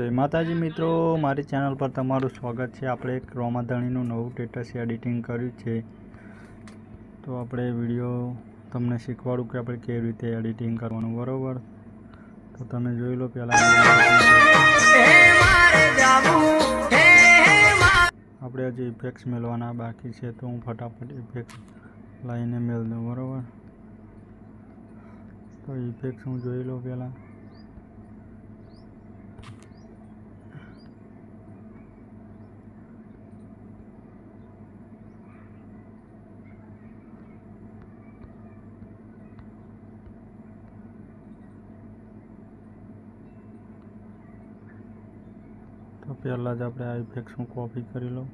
જય માતાજી મિત્રો મારી ચેનલ પર તમારું સ્વાગત છે. આપણે એક રોમાધણીનું નવું સ્ટેટસ એડિટિંગ કર્યું છે. તો આપણે વીડિયો તમને શીખવાડું કે આપણે કેવી રીતે એડિટિંગ કરવાનું બરાબર? તો તમે જોઈ લો પહેલાં આપણે હજી ઇફેક્ટ્સ મેળવાના બાકી છે તો હું ફટાફટ ઇફેક્ટ લાવીને મેળ દઉં બરાબર? તો ઇફેક્ટ્સ હું જોઈ લઉં પહેલાં. તો પહેલાં જ આપણે આ ઇફેક્ટ્સ હું કોપી કરી લઉં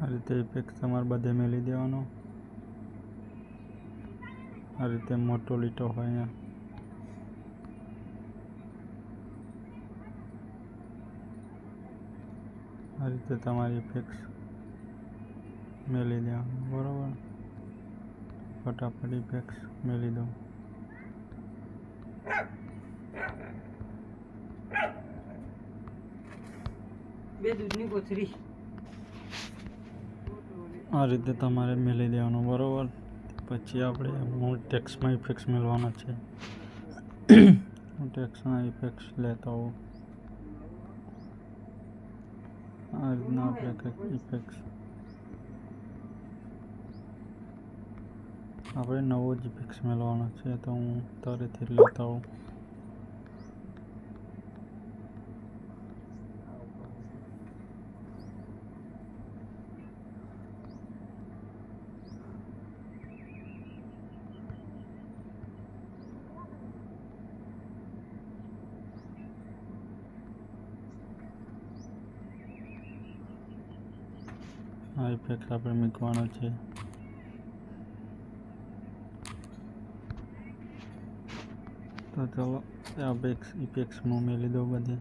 આ રીતે ઇફેક્ટ તમારે બધે મેલી દેવાનો. આ રીતે મોટો લીટો હોય અહીંયા. આ રીતે તમારી ઇફેક્ટ મેલી દેવાનું, બરાબર? ફટાફટ ઇફેક્ટ મેલી દઉં બે દૂધની કોથળી. આ રીતે તમારે મેલી દેવાનું, બરાબર? પછી આપણે હું ટેક્સમાં ઇફેક્ટ્સ મેળવાના છે. હું ટેક્સના ઇફેક્ટ્સ લેતા હોઉં. આ રીતના આપણે કંઈક ઇફેક્ટ્સ આપણે નવો જ ઇફેક્ટ્સ મેળવાનો છે, તો હું તારેથી લેતા હોઉં. આ ઇફેક્ટ આપણે મૂકવાનો છે. તો ચલો, આ બેક્સ ઇફેક્ટ્સમાં મેલી લીધો બધી.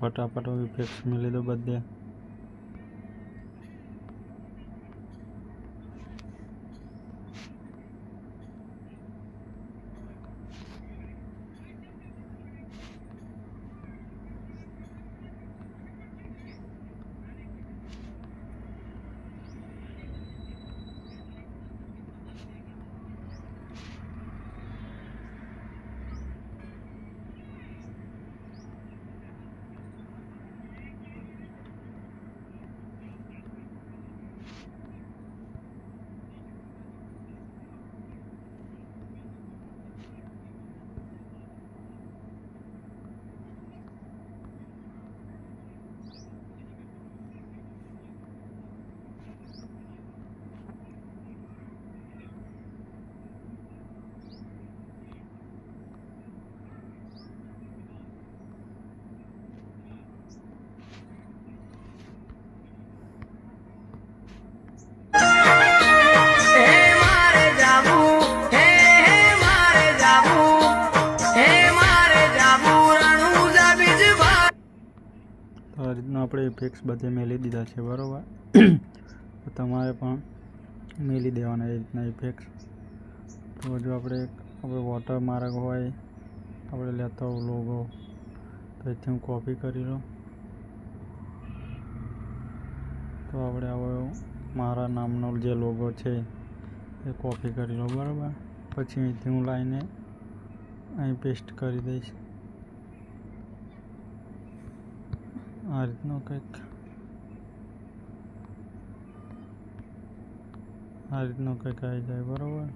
ફટાફટ ઇફેક્ટ્સ મેલી દો બધે. આ રીતના આપણે ઇફેક્ટ્સ બધે મેલી દીધા છે બરાબર? તો તમારે પણ મેલી દેવાના એ રીતના ઇફેક્ટ્સ તો જો આપણે આપણે વોટર માર્ગ હોય આપણે લેતા લોગો તો એથી હું કોપી કરી લઉં. તો આપણે હવે મારા નામનો જે લોગો છે એ કોપી કરી લો બરાબર? પછી અહીંથી હું લાવીને અહીં પેસ્ટ કરી દઈશ. આ રીતનો કંઈક. આ રીતનો કંઈક આવી જાય, બરાબર?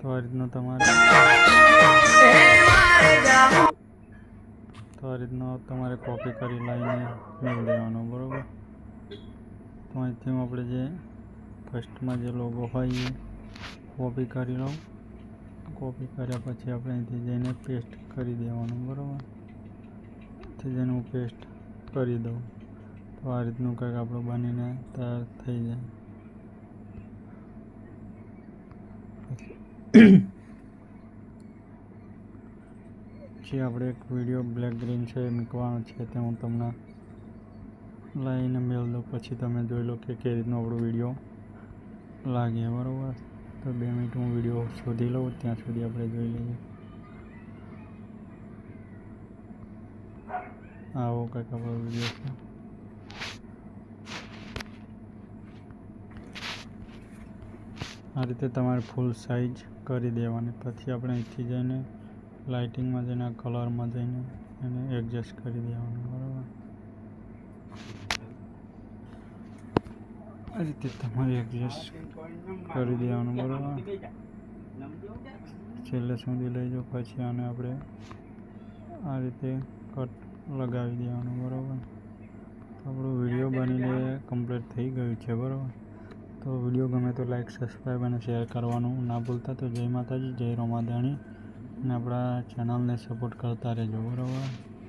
તો આ રીતનો તમારે તો આ રીતનો તમારે કોપી કરી લાવીને મેળ દેવાનો બરાબર? તો અહીંથી હું આપણે જે ફર્સ્ટમાં જે લોગો હોય એ કોપી કરી લઉં. કોપી કર્યા પછી આપણે અહીંથી જઈને પેસ્ટ કરી દેવાનું, બરાબર? જઈને હું પેસ્ટ કરી દઉં. તો આ રીતનું કંઈક આપણું બનીને તૈયાર થઈ જાય. પછી આપણે એક વીડિયો બ્લેક ગ્રીન છે એ મૂકવાનો છે તે હું તમને લઈને મેળ દઉં. પછી તમે જોઈ લો કે કઈ રીતનો આપણો વીડિયો લાગે. બરાબર? તો બે મિનિટ હું વીડિયો શોધી લઉં. ત્યાં સુધી આપણે જોઈ લઈએ. આવો કંઈક આપણો વીડિયો છે આ રીતે તમારે ફૂલ સાઈઝ કરી દેવાની. પછી આપણે અહીંથી જઈને લાઇટિંગમાં જઈને કલરમાં જઈને એને એડજસ્ટ કરી દેવાનું, બરાબર? આ રીતે તમારે એડજસ્ટ કરી દેવાનું, બરાબર? છેલ્લે સુધી લઈ જાઓ, પછી આને આપણે આ રીતે કટ લગાવી દેવાનું, બરાબર? તો આપણો વીડિયો બનીને કમ્પ્લીટ થઈ ગયું છે, બરાબર? તો વીડિયો ગમે તો લાઈક સબસ્ક્રાઈબ અને શેર કરવાનું ના ભૂલતા. તો જય માતાજી, જય રોમાદાણી. અને આપણા ચેનલને સપોર્ટ કરતા રહેજો, બરાબર?